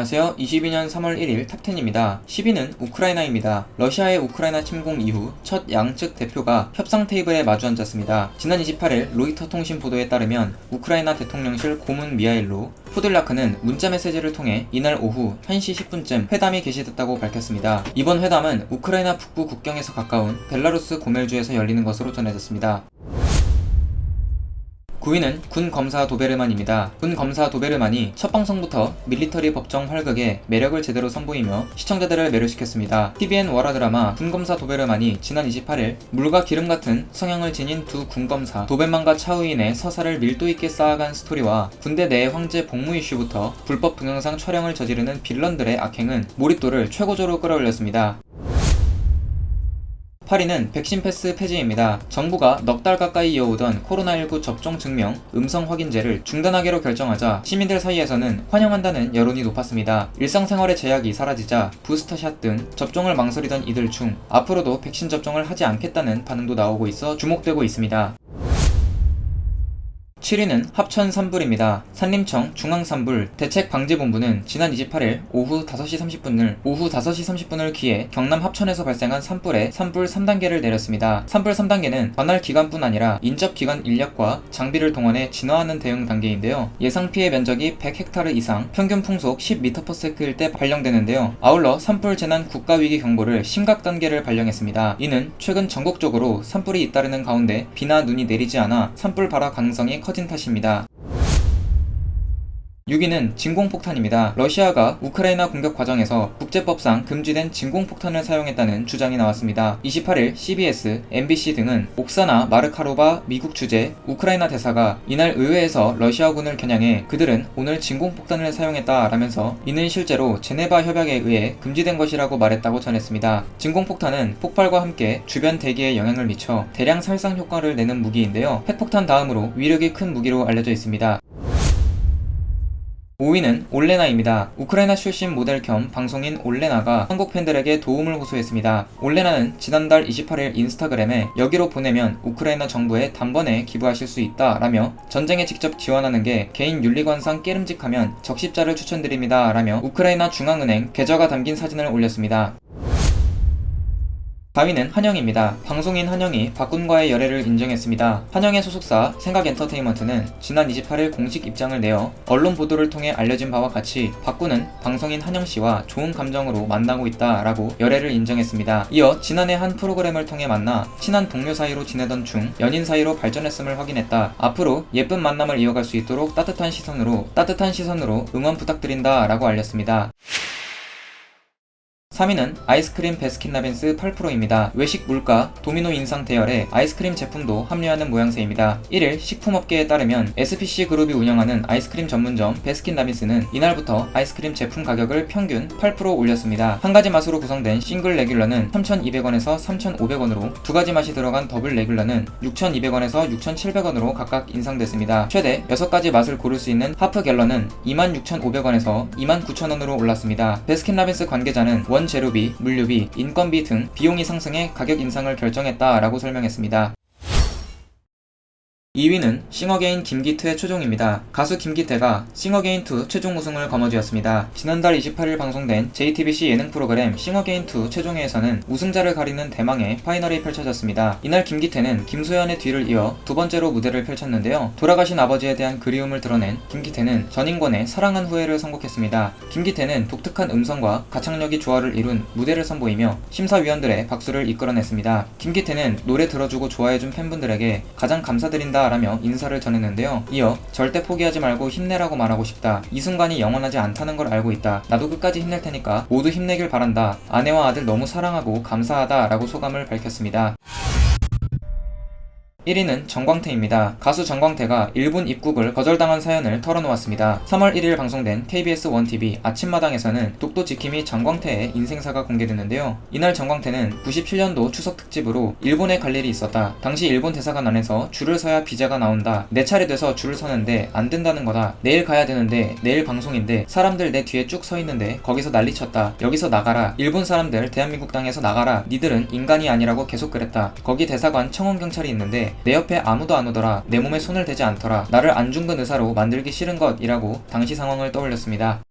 안녕하세요. 22년 3월 1일 탑10입니다. 10위는 우크라이나입니다. 러시아의 우크라이나 침공 이후 첫 양측 대표가 협상 테이블에 마주 앉았습니다. 지난 28일 로이터 통신 보도에 따르면 우크라이나 대통령실 고문 미하일로 푸들라크는 문자 메시지를 통해 이날 오후 1시 10분쯤 회담이 개시됐다고 밝혔습니다. 이번 회담은 우크라이나 북부 국경에서 가까운 벨라루스 고멜주에서 열리는 것으로 전해졌습니다. 9위는 군 검사 도베르만입니다. 군 검사 도베르만이 첫 방송부터 밀리터리 법정 활극에 매력을 제대로 선보이며 시청자들을 매료시켰습니다. TVN 월화 드라마 군 검사 도베르만이 지난 28일 물과 기름 같은 성향을 지닌 두 군검사 도베만과 차우인의 서사를 밀도 있게 쌓아간 스토리와 군대 내 황제 복무 이슈부터 불법 동영상 촬영을 저지르는 빌런들의 악행은 몰입도를 최고조로 끌어올렸습니다. 8위는 백신 패스 폐지입니다. 정부가 넉 달 가까이 이어오던 코로나19 접종 증명 음성 확인제를 중단하기로 결정하자 시민들 사이에서는 환영한다는 여론이 높았습니다. 일상생활의 제약이 사라지자 부스터샷 등 접종을 망설이던 이들 중 앞으로도 백신 접종을 하지 않겠다는 반응도 나오고 있어 주목되고 있습니다. 7위는 합천 산불입니다. 산림청 중앙산불 대책방지본부는 지난 28일 오후 5시 30분을 오후 5시 30분을 기해 경남 합천에서 발생한 산불에 산불 3단계를 내렸습니다. 산불 3단계는 관할 기관뿐 아니라 인접 기관 인력과 장비를 동원해 진화하는 대응 단계인데요. 예상 피해 면적이 100헥타르 이상, 평균 풍속 10m/s일 때 발령되는데요. 아울러 산불 재난 국가 위기 경보를 심각 단계를 발령했습니다. 이는 최근 전국적으로 산불이 잇따르는 가운데 비나 눈이 내리지 않아 산불 발화 가능성이 커진 탓입니다. 6위는 진공폭탄입니다. 러시아가 우크라이나 공격 과정에서 국제법상 금지된 진공폭탄을 사용했다는 주장이 나왔습니다. 28일 CBS, MBC 등은 옥사나 마르카로바 미국 주재 우크라이나 대사가 이날 의회에서 러시아군을 겨냥해 그들은 오늘 진공폭탄을 사용했다라면서 이는 실제로 제네바 협약에 의해 금지된 것이라고 말했다고 전했습니다. 진공폭탄은 폭발과 함께 주변 대기에 영향을 미쳐 대량 살상 효과를 내는 무기인데요. 핵폭탄 다음으로 위력이 큰 무기로 알려져 있습니다. 5위는 올레나입니다. 우크라이나 출신 모델 겸 방송인 올레나가 한국 팬들에게 도움을 호소했습니다. 올레나는 지난달 28일 인스타그램에 여기로 보내면 우크라이나 정부에 단번에 기부하실 수 있다 라며 전쟁에 직접 지원하는 게 개인 윤리관상 깨름직하면 적십자를 추천드립니다 라며 우크라이나 중앙은행 계좌가 담긴 사진을 올렸습니다. 4위는 한영입니다. 방송인 한영이 박군과의 열애를 인정했습니다. 한영의 소속사 생각엔터테인먼트는 지난 28일 공식 입장을 내어 언론 보도를 통해 알려진 바와 같이 박군은 방송인 한영 씨와 좋은 감정으로 만나고 있다라고 열애를 인정했습니다. 이어 지난해 한 프로그램을 통해 만나 친한 동료 사이로 지내던 중 연인 사이로 발전했음을 확인했다. 앞으로 예쁜 만남을 이어갈 수 있도록 따뜻한 시선으로 따뜻한 시선으로 응원 부탁드린다라고 알렸습니다. 3위는 아이스크림 베스킨라빈스 8%입니다. 외식 물가, 도미노 인상 대열에 아이스크림 제품도 합류하는 모양새입니다. 1일 식품업계에 따르면 SPC 그룹이 운영하는 아이스크림 전문점 베스킨라빈스는 이날부터 아이스크림 제품 가격을 평균 8% 올렸습니다. 한 가지 맛으로 구성된 싱글 레귤러는 3,200원에서 3,500원으로 두 가지 맛이 들어간 더블 레귤러는 6,200원에서 6,700원으로 각각 인상됐습니다. 최대 6가지 맛을 고를 수 있는 하프 갤러는 26,500원에서 29,000원으로 올랐습니다. 베스킨라빈스 관계자는 원 재료비, 물류비, 인건비 등 비용이 상승해 가격 인상을 결정했다라고 설명했습니다. 2위는 싱어게인 김기태의 최종입니다. 가수 김기태가 싱어게인2 최종 우승을 거머쥐었습니다. 지난달 28일 방송된 JTBC 예능 프로그램 싱어게인2 최종회에서는 우승자를 가리는 대망의 파이널이 펼쳐졌습니다. 이날 김기태는 김소연의 뒤를 이어 두 번째로 무대를 펼쳤는데요. 돌아가신 아버지에 대한 그리움을 드러낸 김기태는 전인권의 사랑한 후회를 선곡했습니다. 김기태는 독특한 음성과 가창력이 조화를 이룬 무대를 선보이며 심사위원들의 박수를 이끌어냈습니다. 김기태는 노래 들어주고 좋아해준 팬분들에게 가장 감사드린 다 라며 인사를 전했는데요. 이어 절대 포기하지 말고 힘내라고 말하고 싶다. 이 순간이 영원하지 않다는 걸 알고 있다. 나도 끝까지 힘낼 테니까 모두 힘내길 바란다. 아내와 아들 너무 사랑하고 감사하다 라고 소감을 밝혔습니다. 1위는 정광태입니다. 가수 정광태가 일본 입국을 거절당한 사연을 털어놓았습니다. 3월 1일 방송된 KBS 1TV 아침마당에서는 독도 지킴이 정광태의 인생사가 공개됐는데요. 이날 정광태는 97년도 추석 특집으로 일본에 갈 일이 있었다. 당시 일본 대사관 안에서 줄을 서야 비자가 나온다. 내 차례 돼서 줄을 서는데 안 된다는 거다. 내일 가야 되는데 내일 방송인데 사람들 내 뒤에 쭉 서 있는데 거기서 난리쳤다. 여기서 나가라. 일본 사람들 대한민국 땅에서 나가라. 니들은 인간이 아니라고 계속 그랬다. 거기 대사관 청원 경찰이 있는데 내 옆에 아무도 안 오더라. 내 몸에 손을 대지 않더라. 나를 안중근 의사로 만들기 싫은 것이라고 당시 상황을 떠올렸습니다.